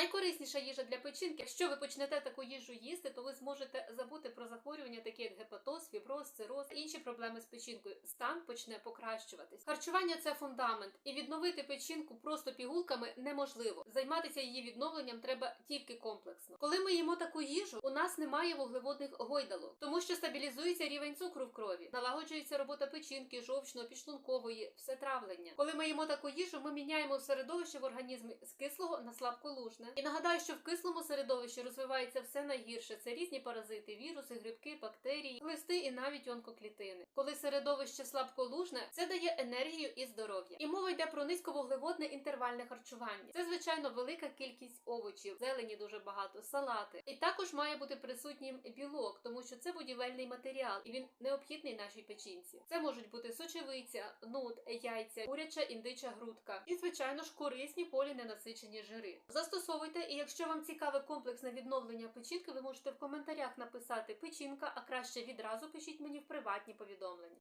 Найкорисніша їжа для печінки. Якщо ви почнете таку їжу їсти, то ви зможете забути про захворювання, такі як гепатоз, фіброз, цироз, інші проблеми з печінкою. Стан почне покращуватись. Харчування це фундамент, і відновити печінку просто пігулками неможливо. Займатися її відновленням треба тільки комплексно. Коли ми їмо таку їжу, у нас немає вуглеводних гойдалок, тому що стабілізується рівень цукру в крові, налагоджується робота печінки, жовчно, підшлункової, все травлення. Коли ми їмо таку їжу, ми міняємо середовище в організмі з кислого на слабколужне. І нагадаю, що в кислому середовищі розвивається все найгірше. Це різні паразити, віруси, грибки, бактерії, глисти і навіть онкоклітини. Коли середовище слабколужне, це дає енергію і здоров'я. І мова йде про низьковуглеводне інтервальне харчування. Це звичайно велика кількість овочів, зелені дуже багато, салати. І також має бути присутнім білок, тому що це будівельний матеріал, і він необхідний нашій печінці. Це можуть бути сочевиця, нут, яйця, куряча індича грудка і, звичайно ж, корисні поліненасичені жири. Застосовуйте, і якщо вам цікаве комплексне відновлення печінки, ви можете в коментарях написати печінка, а краще відразу пишіть мені в приватні повідомлення.